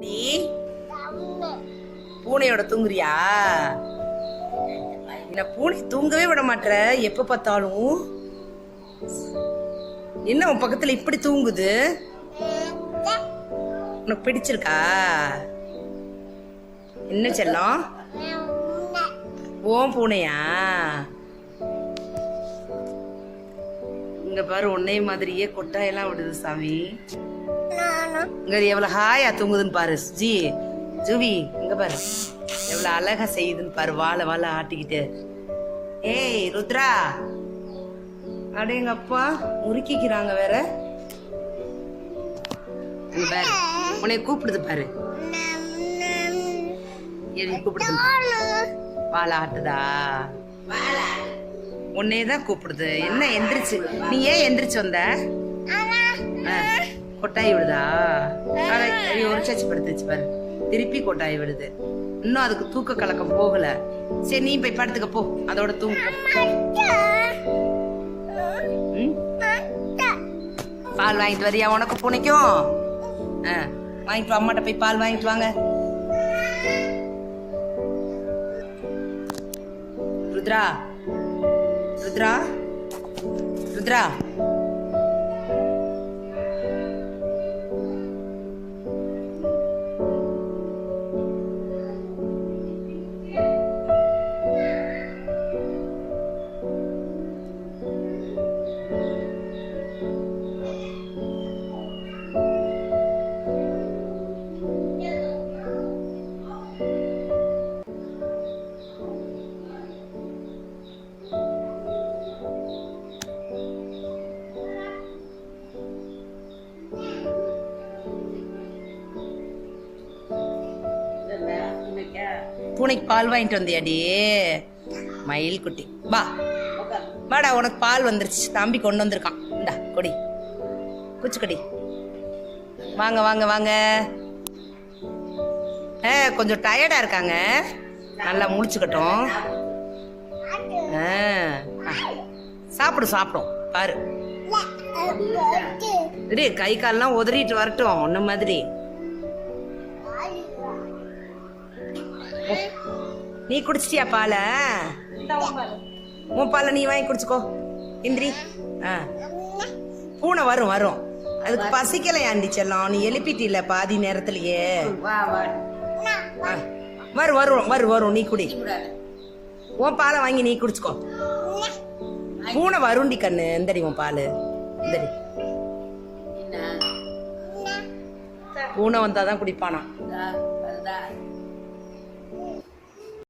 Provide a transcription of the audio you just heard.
நீ பூனையோட தூங்குறியா? என்ன பூனை தூங்கவே விட மாட்ற எப்ப பார்த்தாலும்? என்ன உன் பக்கத்துல இப்படி தூங்குது? உனக்கு பிடிச்சிருக்கா? என்ன செல்லம்? ஓன் பூனையா? இங்க பாரு உன்னை மாதிரியே கொட்டாயெல்லாம் விடுது சாமி. இங்க எவ்வளவு ஹாயா தூங்குதுன்னு பாரு ஜி. ஜுவி இங்க பாரு. எவ்வளவு அழகா செய்யுதுன்னு பாரு வாழை வாழை ஆட்டிக்கிட்டு. ஏய் ருத்ரா. அட எங்க அப்பா முறுக்கிக்கிறாங்க வேற பாரு உன்னை கூப்பிடுது பாரு. கூப்பிடுது. வாழை ஆட்டுதா? உன்னையே தான் கூப்பிடுது. என்ன எந்திரிச்சு? நீ ஏன் எந்திரிச்சு வந்த? கொட்டாய் விடுதா அட, ஒரு சச்சி படுத்துச்சு பாரு. திருப்பி கொட்டாய் விடுது இன்னும் அதுக்கு தூக்க கலக்கம் போகல. சரி நீ போய் படுத்துக்க போ. அதோட தூங்கு. ம்? பால் வாங்கிட்டு வரியா? உனக்கு புனைக்கும். ஆ, வாங்கிட்டு அம்மாட்ட போய் பால் வாங்கிட்டு வாங்க. ருத்ரா? ருத்ரா? ருத்ரா? பூனைக்கு பால் வாங்கிட்டு வந்தியாடி மயில் குட்டி. வா. வாடா உனக்கு பால் வந்துருச்சு. தம்பி கொண்டு வந்திருக்கான். இந்தா கொடி. குச்சி கொடி வாங்க வாங்க வாங்க. ஆ கொஞ்சம் டயர்டா இருக்காங்க. நல்லா முழிச்சுக்கட்டும். ஆ, ஆ. சாப்பிடு சாப்பிடும். பாரு. இரு கை கால்லாம் உதறிட்டு வரட்டும். ஒன்ன மாதிரி. நீ குடிச்சிட்டியா பால? உன் பாலை நீ வாங்கி குடிச்சுக்கோ. இந்திரி. ஆ. பூனை வரும் வரும். அதுக்கு பசிக்கலையாண்டி செல்லம்? நீ எழுப்பிட்டில பாதி நேரத்திலேயே? வரும் வரும் வரும் வரும். நீ குடி. உன் பாலை வாங்கி நீ குடிச்சுக்கோ. பூனை வருண்டி கண்ணு. இந்தடி உன் பால். இந்தடி. பூனை வந்தாதான் குடிப்பானா?